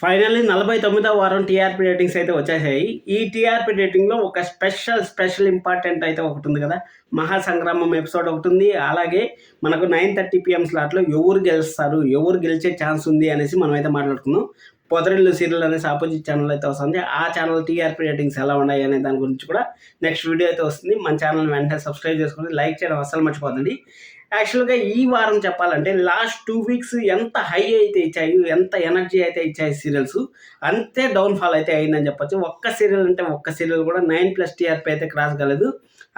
Finally నలభై తొమ్మిదో వారం టీఆర్పీ రేటింగ్స్ అయితే వచ్చేసాయి. ఈ టీఆర్పీ రేటింగ్లో ఒక స్పెషల్ స్పెషల్ ఇంపార్టెంట్ అయితే ఒకటి ఉంది కదా. మహాసంగ్రామం ఎపిసోడ్ ఒకటి ఉంది. అలాగే మనకు నైన్ థర్టీ పిఎం స్లాట్లో ఎవరు గెలుస్తారు ఎవరు గెలిచే ఛాన్స్ ఉంది అనేసి మనం అయితే మాట్లాడుకుందాం. పొదరిల్లు సీరియల్ అనేసి ఆపోజిట్ ఛానల్ అయితే వస్తుంది. ఆ ఛానల్ టీఆర్పీ రేటింగ్స్ ఎలా ఉన్నాయి అనే దాని గురించి కూడా నెక్స్ట్ వీడియో అయితే వస్తుంది. మన ఛానల్ వెంటనే సబ్స్క్రైబ్ చేసుకుని లైక్ చేయడం అస్సలు మర్చిపోతుంది యాక్చువల్గా ఈ వారం చెప్పాలంటే లాస్ట్ టూ వీక్స్ ఎంత హై అయితే ఇచ్చాయి ఎంత ఎనర్జీ అయితే ఇచ్చాయి సీరియల్స్ అంతే డౌన్ఫాల్ అయితే అయిందని చెప్పొచ్చు. ఒక్క సీరియల్ అంటే ఒక్క సీరియల్ కూడా నైన్ ప్లస్ టీఆర్పీ అయితే క్రాస్ కాలేదు.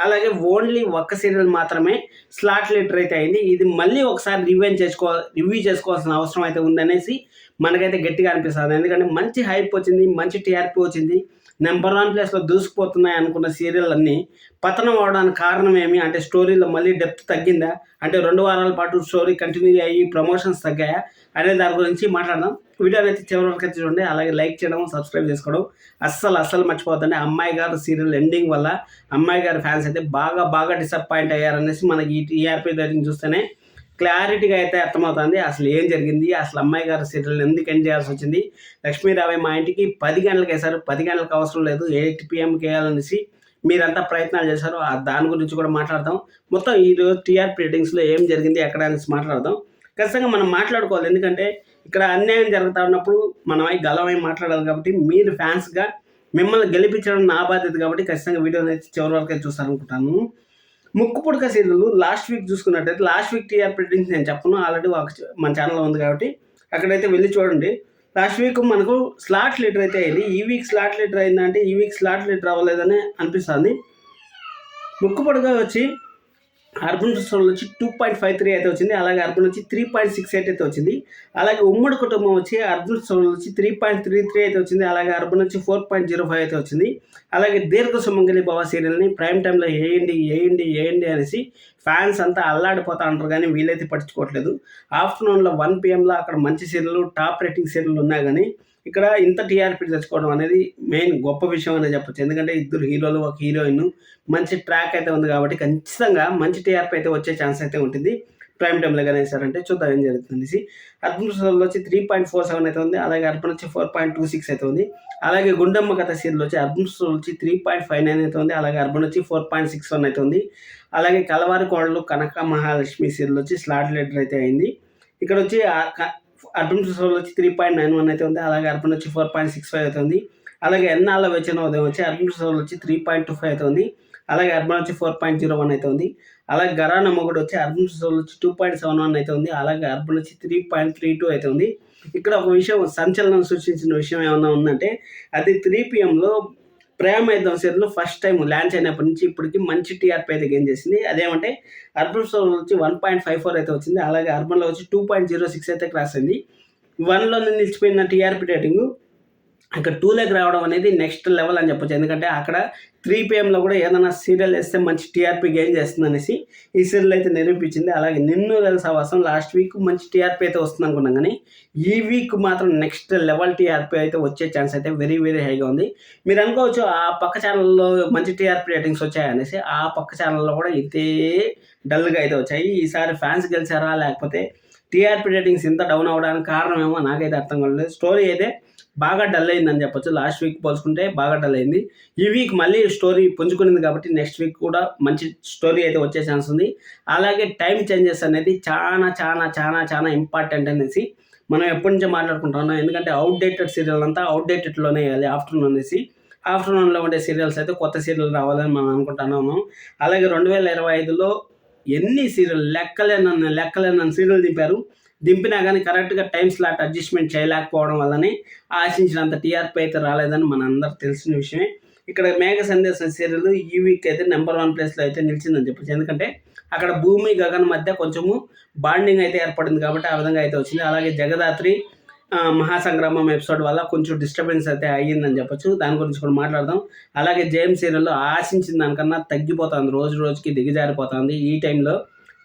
అలాగే ఓన్లీ ఒక్క సీరియల్ మాత్రమే స్లాట్ లీటర్ అయితే అయింది. ఇది మళ్ళీ ఒకసారి రివ్యూ చేసుకో రివ్యూ చేసుకోవాల్సిన అవసరం అయితే ఉందనేసి మనకైతే గట్టిగా అనిపిస్తుంది. ఎందుకంటే మంచి హైప్ వచ్చింది మంచి టీఆర్పీ వచ్చింది. నెంబర్ వన్ ప్లేస్లో దూసుకుపోతున్నాయి అనుకున్న సీరియల్ అన్నీ పతనం అవడానికి కారణం ఏమి? అంటే స్టోరీలో మళ్ళీ డెప్త్ తగ్గిందా? అంటే రెండు వారాల పాటు స్టోరీ కంటిన్యూ అయ్యి ప్రమోషన్స్ తగ్గాయా? అనే దాని గురించి మాట్లాడదాం. వీడియో అయితే చివరి వరకు అయితే చూడండి. అలాగే లైక్ చేయడం సబ్స్క్రైబ్ చేసుకోవడం అస్సలు అస్సలు మర్చిపోతుంది అమ్మాయి గారు సీరియల్ ఎండింగ్ వల్ల అమ్మాయి గారి ఫ్యాన్స్ అయితే బాగా బాగా డిసప్పాయింట్ అయ్యారనేసి మనకి ఈ టీఆర్పీ రేటింగ్ చూస్తేనే క్లారిటీగా అయితే అర్థమవుతుంది. అసలు ఏం జరిగింది? అసలు అమ్మాయి గారి సీరియల్ ఎందుకు ఎండ్ చేయాల్సి వచ్చింది? లక్ష్మీరావు మా ఇంటికి పది గంటలకు వేశారు పది గంటలకు అవసరం లేదు. ఎయిట్ పిఎంకి వేయాలనేసి మీరంతా ప్రయత్నాలు చేశారు. ఆ దాని గురించి కూడా మాట్లాడదాం. మొత్తం ఈ రోజు టీఆర్పీ రేటింగ్స్లో ఏం జరిగింది? ఎక్కడ అనేసి మాట్లాడదాం. ఖచ్చితంగా మనం మాట్లాడుకోవాలి. ఎందుకంటే ఇక్కడ అన్యాయం జరుగుతా ఉన్నప్పుడు మనం అయి గలమై మాట్లాడాలి కాబట్టి మీరు ఫ్యాన్స్గా మిమ్మల్ని గెలిపించడం నా బాధ్యత కాబట్టి ఖచ్చితంగా వీడియోని అయితే చివరి వరకు అయితే చూస్తారనుకుంటాను. Mukku Pudaka serial last week చూసుకున్నట్టయితే లాస్ట్ వీక్ టీఆర్పీ రేటింగ్స్ నేను చెప్పను ఆల్రెడీ మన ఛానల్లో ఉంది కాబట్టి అక్కడైతే వెళ్ళి చూడండి. లాస్ట్ వీక్ మనకు స్లాట్ లీటర్ అయితే అయింది. ఈ వీక్ స్లాట్ లీటర్ అయిందంటే ఈ వీక్ స్లాట్ లీటర్ అవ్వలేదని అనిపిస్తుంది. ముక్కు పుడక వచ్చి అర్బన్ సోల్ వచ్చి టూ పాయింట్ ఫైవ్ త్రీ అయితే వచ్చింది. అలాగే అర్బన్ వచ్చి త్రీ పాయింట్ సిక్స్ ఎయిట్ అయితే వచ్చింది. అలాగే ఉమ్మడి కుటుంబం వచ్చి అర్బన్ సోల్ వచ్చి త్రీ పాయింట్ త్రీ త్రీ అయితే వచ్చింది. అలాగే అర్బన్ వచ్చి ఫోర్ పాయింట్ జీరో ఫైవ్ అయితే వచ్చింది. అలాగే దీర్ఘ సుమంగలి భవ సీరియల్ని ప్రైమ్ టైంలో వేయండి వేయండి వేయండి అనేసి ఫ్యాన్స్ అంతా అల్లాడిపోతా అంటారు కానీ వీలైతే పట్టించుకోవట్లేదు. ఆఫ్టర్నూన్లో వన్ పిఎంలో అక్కడ మంచి సీరియల్ టాప్ రేటింగ్ సీరియల్ ఉన్నా కానీ ఇక్కడ ఇంత టీఆర్పీ తెచ్చుకోవడం అనేది మెయిన్ గొప్ప విషయం అనే చెప్పొచ్చు. ఎందుకంటే ఇద్దరు హీరోలు ఒక హీరోయిన్ మంచి ట్రాక్ అయితే ఉంది కాబట్టి ఖచ్చితంగా మంచి టీఆర్పీ అయితే వచ్చే ఛాన్స్ అయితే ఉంటుంది. ప్రైమ్ టైంలో కానీ వేసారంటే చూద్దాం ఏం జరుగుతుంది అర్బన్ సోల్ వచ్చి త్రీ పాయింట్ ఫోర్ సెవెన్ అయితే ఉంది. అలాగే అర్బన్ వచ్చి ఫోర్ పాయింట్ టూ సిక్స్ అయితే ఉంది. అలాగే గుండమ్మ కథ సీరియల్ వచ్చి అద్భుతంలో వచ్చి త్రీ పాయింట్ ఫైవ్ నైన్ అయితే ఉంది. అలాగే అర్బన్ వచ్చి ఫోర్ పాయింట్ సిక్స్ వన్ అయితే ఉంది. అలాగే కలవారి కోడలు కనక మహాలక్ష్మి సీరియల్ వచ్చి స్లాట్ లెటర్ అయితే అయింది. ఇక్కడ వచ్చి అర్బన్ సోల్ వచ్చి త్రీ పాయింట్ నైన్ వన్ అయితే ఉంది. అలాగే అర్బన్ వచ్చి ఫోర్ పాయింట్ సిక్స్ ఫైవ్ అయితే ఉంది. అలాగే ఎన్నాళ్ళ వచ్చిన ఉదయం వచ్చి అర్బన్ సోల్ వచ్చి త్రీ పాయింట్ టూ ఫైవ్ అయితే ఉంది. అలాగే అర్బన్ వచ్చి ఫోర్ పాయింట్ జీరో వన్ అయితే ఉంది. అలాగే గరాన మొగుడు వచ్చి అర్బన్ సోల్ వచ్చి టూ పాయింట్ సెవెన్ వన్ అయితే ఉంది. అలాగే అర్బన్ వచ్చి త్రీ పాయింట్ త్రీ టూ అయితే ఉంది. ఇక్కడ ఒక విషయం సంచలనం సృష్టించిన విషయం ఏమన్నా ఉందంటే అది త్రీ పిఎంలో ప్రేమ యుద్ధం సీరియల్ ఫస్ట్ టైం లాంచ్ అయినప్పటి నుంచి ఇప్పటికి మంచి టీఆర్పీ అయితే గెయిన్ చేసింది. అదేమంటే అర్బన్ సోల్ వచ్చి వన్ పాయింట్ ఫైవ్ ఫోర్ అయితే వచ్చింది. అలాగే అర్బన్లో వచ్చి టూ పాయింట్ జీరో సిక్స్ అయితే క్రాస్ అయింది. వన్లో నిలిచిపోయిన టీఆర్పీ రేటింగ్ ఇక్కడ టూలోకి రావడం అనేది నెక్స్ట్ లెవెల్ అని చెప్పొచ్చు. ఎందుకంటే అక్కడ త్రీ పిఎంలో కూడా ఏదైనా సీరియల్ వేస్తే మంచి టీఆర్పీ గెయిన్ చేస్తుంది అనేసి ఈ సీరియల్ అయితే నిరూపించింది. అలాగే నిన్ను సవాసం లాస్ట్ వీక్ మంచి టీఆర్పీ అయితే వస్తుంది అనుకున్నాం కానీ ఈ వీక్ మాత్రం నెక్స్ట్ లెవెల్ టీఆర్పీ అయితే వచ్చే ఛాన్స్ అయితే వెరీ వెరీ హైగా ఉంది. మీరు అనుకోవచ్చు ఆ పక్క ఛానల్లో మంచి టీఆర్పీ రేటింగ్స్ వచ్చాయనేసి ఆ పక్క ఛానల్లో కూడా ఇదే డల్గా అయితే వచ్చాయి. ఈసారి ఫ్యాన్స్ గెలిచారా లేకపోతే టీఆర్పీ రేటింగ్స్ ఇంత డౌన్ అవ్వడానికి కారణం ఏమో నాకైతే అర్థం కాలేదు స్టోరీ అయితే బాగా డల్ అయిందని చెప్పొచ్చు. లాస్ట్ వీక్ పోల్చుకుంటే బాగా డల్ అయింది. ఈ వీక్ మళ్ళీ స్టోరీ పుంజుకునింది కాబట్టి నెక్స్ట్ వీక్ కూడా మంచి స్టోరీ అయితే వచ్చే ఛాన్స్ ఉంది. అలాగే టైం చేంజెస్ అనేది చాలా చాలా చాలా చాలా ఇంపార్టెంట్ అనేసి మనం ఎప్పటి నుంచో మాట్లాడుకుంటున్నాం. ఎందుకంటే అవుట్డేటెడ్ సీరియల్ అంతా అవుట్డేటెడ్లోనే వేయాలి ఆఫ్టర్నూన్ అనేసి ఆఫ్టర్నూన్లో ఉండే సీరియల్స్ అయితే కొత్త సీరియల్ రావాలని మనం అనుకుంటున్నాము. అలాగే రెండు వేల ఇరవై ఐదులో ఎన్ని సీరియల్ లెక్కలేనన్న లెక్కలేనన్న సీరియల్ దింపారు. దింపినా కానీ కరెక్ట్గా టైం స్లాట్ అడ్జస్ట్మెంట్ చేయలేకపోవడం వల్లనే ఆశించినంత టీఆర్పీ అయితే రాలేదని మన అందరికి తెలిసిన విషయమే. ఇక్కడ మేఘ సందేశం సీరియల్ ఈ వీక్ అయితే నెంబర్ వన్ ప్లేస్లో అయితే నిలిచిందని చెప్పచ్చు. ఎందుకంటే అక్కడ భూమి గగన్ మధ్య కొంచెము బాండింగ్ అయితే ఏర్పడింది కాబట్టి ఆ విధంగా అయితే వచ్చింది. అలాగే జగదాత్రి మహాసంగ్రామం ఎపిసోడ్ వల్ల కొంచెం డిస్టర్బెన్స్ అయితే అయ్యిందని చెప్పొచ్చు. దాని గురించి కూడా మాట్లాడదాం. అలాగే జేమ్స్ సీరియల్లో ఆశించిన దానికన్నా తగ్గిపోతుంది. రోజు రోజుకి దిగజారిపోతుంది. ఈ టైంలో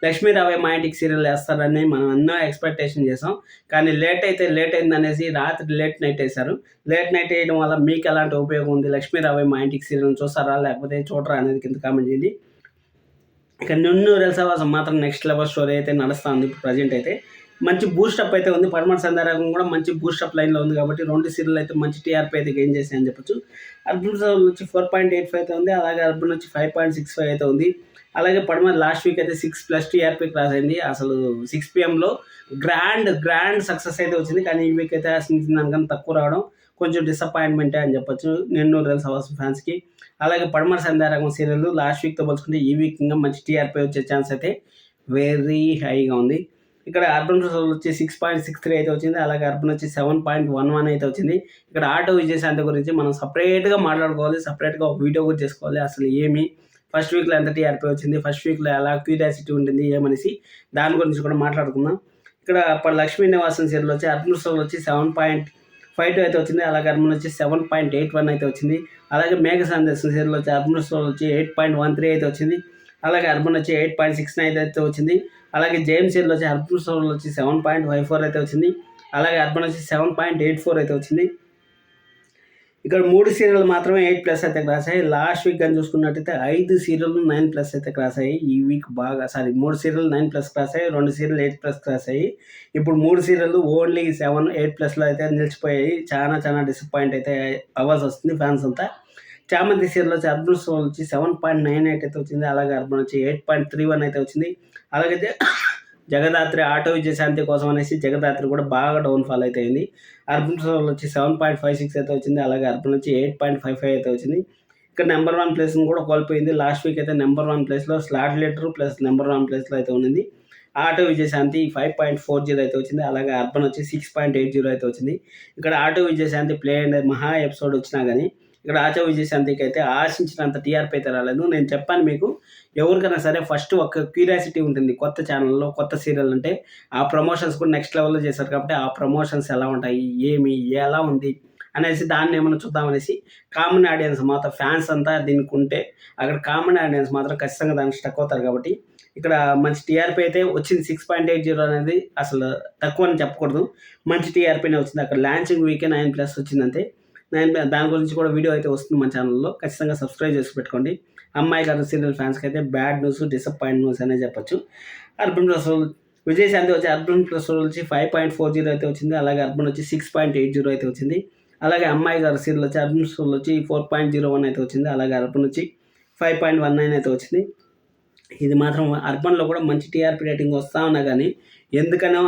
లక్ష్మీరావే మా ఇంటికి సీరియల్ వేస్తారని మనం ఎన్నో ఎక్స్పెక్టేషన్ చేసాం. కానీ లేట్ అయితే లేట్ అయిందనేసి రాత్రి లేట్ నైట్ వేశారు. లేట్ నైట్ వేయడం వల్ల మీకు ఎలాంటి ఉపయోగం ఉంది? లక్ష్మీరావే మా ఇంటికి సీరియల్ చూస్తారా? లేకపోతే చూడరా అనేది కింద కామెంట్ చేయండి. ఇక నిన్ను రెల్సావాసం మాత్రం నెక్స్ట్ లెవెల్ స్టోరీ అయితే నడుస్తుంది ఇప్పుడు ప్రజెంట్ అయితే. మంచి బూస్టప్ అయితే ఉంది. పడమట సందారకం కూడా మంచి బూస్టప్ లైన్లో ఉంది కాబట్టి రెండు సీరియల్ అయితే మంచి టీఆర్పీ అయితే గెయిన్ చేసాయని చెప్పొచ్చు. అర్బన్ వచ్చి ఫోర్ పాయింట్ ఎయిట్ ఫైవ్ అయితే ఉంది. అలాగే అర్బన్ వచ్చి ఫైవ్ పాయింట్ సిక్స్ ఫైవ్ అయితే ఉంది. అలాగే పడమట లాస్ట్ వీక్ అయితే సిక్స్ ప్లస్ టీఆర్పీ క్రాస్ అయింది. అసలు సిక్స్ పిఎంలో గ్రాండ్ గ్రాండ్ సక్సెస్ అయితే వచ్చింది. కానీ ఈ వీక్ అయితే ఆశించిన దానికన్నా తక్కువ రావడం కొంచెం డిసప్పాయింట్మెంటే అని చెప్పొచ్చు. నెల్లూరు రైల్స్ అవర్స్ ఫ్యాన్స్కి అలాగే పడమర సంధ్యారకం సీరియల్ లాస్ట్ వీక్తో పోల్చుకుంటే ఈ వీక్ ఇంకా మంచి టీఆర్పీ వచ్చే ఛాన్స్ అయితే వెరీ హైగా ఉంది. ఇక్కడ అర్బన్ వచ్చి సిక్స్ పాయింట్ సిక్స్ త్రీ అయితే వచ్చింది. అలాగే అర్బన్ వచ్చి సెవెన్ పాయింట్ వన్ వన్ అయితే వచ్చింది. ఇక్కడ ఆటో విజయశాంతి గురించి మనం సపరేట్గా మాట్లాడుకోవాలి. సపరేట్గా ఒక వీడియో కూడా చేసుకోవాలి. అసలు ఏమి ఫస్ట్ వీక్లో ఎంత టీఆర్పీ వచ్చింది ఫస్ట్ వీక్లో ఎలా క్యూరియాసిటీ ఉంటుంది ఏమనేసి దాని గురించి కూడా మాట్లాడుకుందాం. ఇక్కడ లక్ష్మీ నివాసం సీరియల్ వచ్చి అర్బన్ స్టోర్ వచ్చి సెవెన్ పాయింట్ ఫైవ్ టూ అయితే వచ్చింది. అలాగే అర్బన్ వచ్చి సెవెన్ పాయింట్ ఎయిట్ వన్ అయితే వచ్చింది. అలాగే మేఘ సందేశం సీరియల్ వచ్చి అర్బన్ వచ్చి ఎయిట్ పాయింట్ వన్ త్రీ అయితే వచ్చింది. అలాగే అర్బన్ వచ్చి ఎయిట్ పాయింట్ సిక్స్ నైన్ అయితే వచ్చింది. అలాగే జేమ్ సీరియల్ వచ్చి అర్బన్ రిజర్వ్ వచ్చి సెవెన్ పాయింట్ ఫైవ్ ఫోర్ అయితే వచ్చింది. అలాగే అర్బన్ వచ్చి సెవెన్ పాయింట్ ఎయిట్ ఫోర్ అయితే వచ్చింది. ఇక్కడ మూడు సీరియల్ మాత్రమే ఎయిట్ ప్లస్ అయితే క్రాస్ అయ్యాయి లాస్ట్ వీక్ అని చూసుకున్నట్టయితే ఐదు సీరియల్ నైన్ ప్లస్ అయితే క్రాస్ అయ్యాయి ఈ వీక్ బాగా సారీ మూడు సీరియల్ నైన్ ప్లస్ క్రాస్ అయ్యాయి రెండు సీరియల్ ఎయిట్ ప్లస్ క్రాస్ అయ్యాయి ఇప్పుడు మూడు సీరియల్ ఓన్లీ సెవెన్ ఎయిట్ ప్లస్లో అయితే నిలిచిపోయాయి. చాలా చాలా డిసప్పాయింట్ అయితే అవ్వాల్సి వస్తుంది ఫ్యాన్స్ అంతా. చామంతి సీరియల్ వచ్చి అర్బన్ సోల్ వచ్చి సెవెన్ పాయింట్ నైన్ ఎయిట్ అయితే వచ్చింది. అలాగే అర్బన్ వచ్చి ఎయిట్ పాయింట్ త్రీ వన్ అయితే వచ్చింది. అలాగైతే జగదాత్రి ఆటో విజయశాంతి కోసం అనేసి జగదాత్రి కూడా బాగా డౌన్ ఫాల్ అయితే అయింది. అర్బన్ సోల్ వచ్చి సెవెన్ పాయింట్ ఫైవ్ సిక్స్ అయితే వచ్చింది. అలాగే అర్బన్ వచ్చి ఎయిట్ పాయింట్ ఫైవ్ ఫైవ్ అయితే వచ్చింది. ఇక్కడ నెంబర్ వన్ ప్లేస్ని కూడా కోల్పోయింది. లాస్ట్ వీక్ అయితే నెంబర్ వన్ ప్లేస్లో slot leader plus number one ప్లేస్లో అయితే ఉంది auto Vijayashanti five point four zero అయితే వచ్చింది. అలాగే అర్బన్ వచ్చి సిక్స్ పాయింట్ ఎయిట్ జీరో అయితే వచ్చింది. ఇక్కడ ఆటో విజయశాంతి ప్లే అండ్ మహా ఎపిసోడ్ వచ్చినా కానీ ఇక్కడ ఆటో విజయశాంతికి అయితే ఆశించినంత టీఆర్పీ అయితే రాలేదు. నేను చెప్పాను మీకు ఎవరికైనా సరే ఫస్ట్ ఒక క్యూరియాసిటీ ఉంటుంది కొత్త ఛానల్లో కొత్త సీరియల్ అంటే ఆ ప్రమోషన్స్ కూడా నెక్స్ట్ లెవెల్లో చేశారు కాబట్టి ఆ ప్రమోషన్స్ ఎలా ఉంటాయి ఏమి ఎలా ఉంది అనేసి దాన్ని ఏమైనా చూద్దామనేసి కామన్ ఆడియన్స్ మాత్రం ఫ్యాన్స్ అంతా దీనికి ఉంటే అక్కడ కామన్ ఆడియన్స్ మాత్రం ఖచ్చితంగా దానికి స్టక్ అవుతారు కాబట్టి ఇక్కడ మంచి టీఆర్పీ అయితే వచ్చింది సిక్స్ పాయింట్ ఎయిట్ జీరో అనేది అసలు తక్కువ అని చెప్పకూడదు. మంచి టీఆర్పీనే వచ్చింది. అక్కడ లాంచింగ్ వీకే నైన్ ప్లస్ వచ్చింది అంతే నైన్ దాని గురించి కూడా వీడియో అయితే వస్తుంది మన ఛానల్లో ఖచ్చితంగా సబ్స్క్రైబ్ చేసి పెట్టుకోండి. అమ్మాయి గారు సీరియల్ ఫ్యాన్స్కి అయితే బ్యాడ్ న్యూస్ డిసప్పాయింట్ న్యూస్ అనే చెప్పొచ్చు. అర్బన్ ప్లస్ విజయశాంతి వచ్చి అర్బన్ ప్లస్ వచ్చి ఫైవ్ పాయింట్ ఫోర్ జీరో అయితే వచ్చింది. అలాగే అర్బన్ వచ్చి సిక్స్ పాయింట్ ఎయిట్ జీరో అయితే వచ్చింది. అలాగే అమ్మాయి గారు సీరియల్ వచ్చి అర్బన్ స్కూల్ వచ్చి ఫోర్ పాయింట్ జీరో వన్ అయితే వచ్చింది. అలాగే అర్బన్ వచ్చి ఫైవ్ పాయింట్ వన్ నైన్ అయితే వచ్చింది. ఇది మాత్రం అర్బన్లో కూడా మంచి టీఆర్పీ రేటింగ్ వస్తా ఉన్నా కానీ ఎందుకనో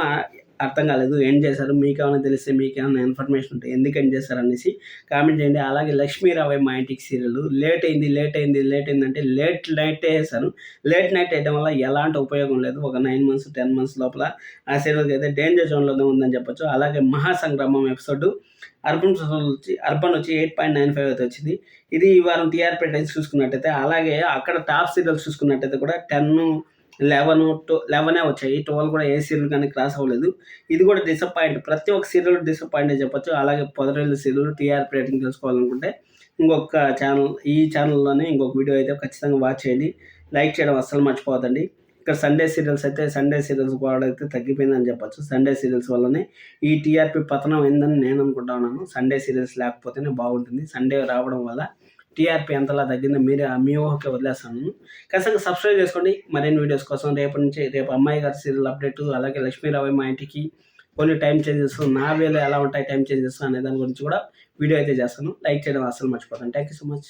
అర్థం కాలేదు. ఏం చేశారు? మీకేమైనా తెలిస్తే మీకేమైనా ఇన్ఫర్మేషన్ ఉంటే ఎందుకు ఏం చేశారు అనేసి కామెంట్ చేయండి. అలాగే లక్ష్మీరావయ్య మా ఇంటికి సీరియల్ లేట్ అయింది లేట్ అయింది లేట్ అయింది అంటే లేట్ నైట్ వేసారు లేట్ నైట్ వేయడం వల్ల ఎలాంటి ఉపయోగం లేదు. ఒక నైన్ మంత్స్ టెన్ మంత్స్ లోపల ఆ సీరియల్కి అయితే డేంజర్ జోన్లోనే ఉందని చెప్పొచ్చు. అలాగే మహాసంగ్రామం ఎపిసోడ్ అర్బన్ వచ్చి అర్బన్ వచ్చి ఎయిట్ పాయింట్ నైన్ ఫైవ్ అయితే వచ్చింది. ఇది ఈ వారం టీఆర్పీ టైమ్స్ చూసుకున్నట్టయితే అలాగే అక్కడ టాప్ సీరియల్స్ చూసుకున్నట్టయితే కూడా టెన్ లెవెన్ టు లెవెనే వచ్చాయి. ట్వెల్వ్ కూడా ఏ సీరియల్ కానీ క్రాస్ అవ్వలేదు. ఇది కూడా డిసప్పాయింట్ ప్రతి ఒక్క సీరియల్ డిసప్పాయింట్ చెప్పొచ్చు. అలాగే పొదరేళ్ళ సీరియల్ టీఆర్పీ రేటింగ్ తెలుసుకోవాలనుకుంటే ఇంకొక ఛానల్ ఈ ఛానల్లోనే ఇంకొక వీడియో అయితే ఖచ్చితంగా వాచ్ చేయండి. లైక్ చేయడం అస్సలు మర్చిపోవద్దండి. ఇక్కడ సండే సీరియల్స్ అయితే సండే సీరియల్స్ కూడా అయితే తగ్గిపోయిందని చెప్పొచ్చు. సండే సీరియల్స్ వల్లనే ఈ టీఆర్పీ పతనం అయిందని నేను అనుకుంటా ఉన్నాను. సండే సీరియల్స్ లేకపోతేనే బాగుంటుంది. సండే రావడం వల్ల టీఆర్పీ ఎంతలా తగ్గిందో మీరే మీ ఊహకే వదిలేస్తాను. ఖచ్చితంగా సబ్స్క్రైబ్ చేసుకోండి. మరిన్ని వీడియోస్ కోసం రేపటి నుంచి రేపు అమ్మాయి గారి సీరియల్ అప్డేట్ అలాగే లక్ష్మీరావు మా ఇంటికి కొన్ని టైం చేంజెస్ నా వేలో ఎలా ఉంటాయి టైం చేంజెస్ అనే దాని గురించి కూడా వీడియో అయితే చేస్తాను. లైక్ చేయడం అసలు మర్చిపోతాను థ్యాంక్ యూ సో మచ్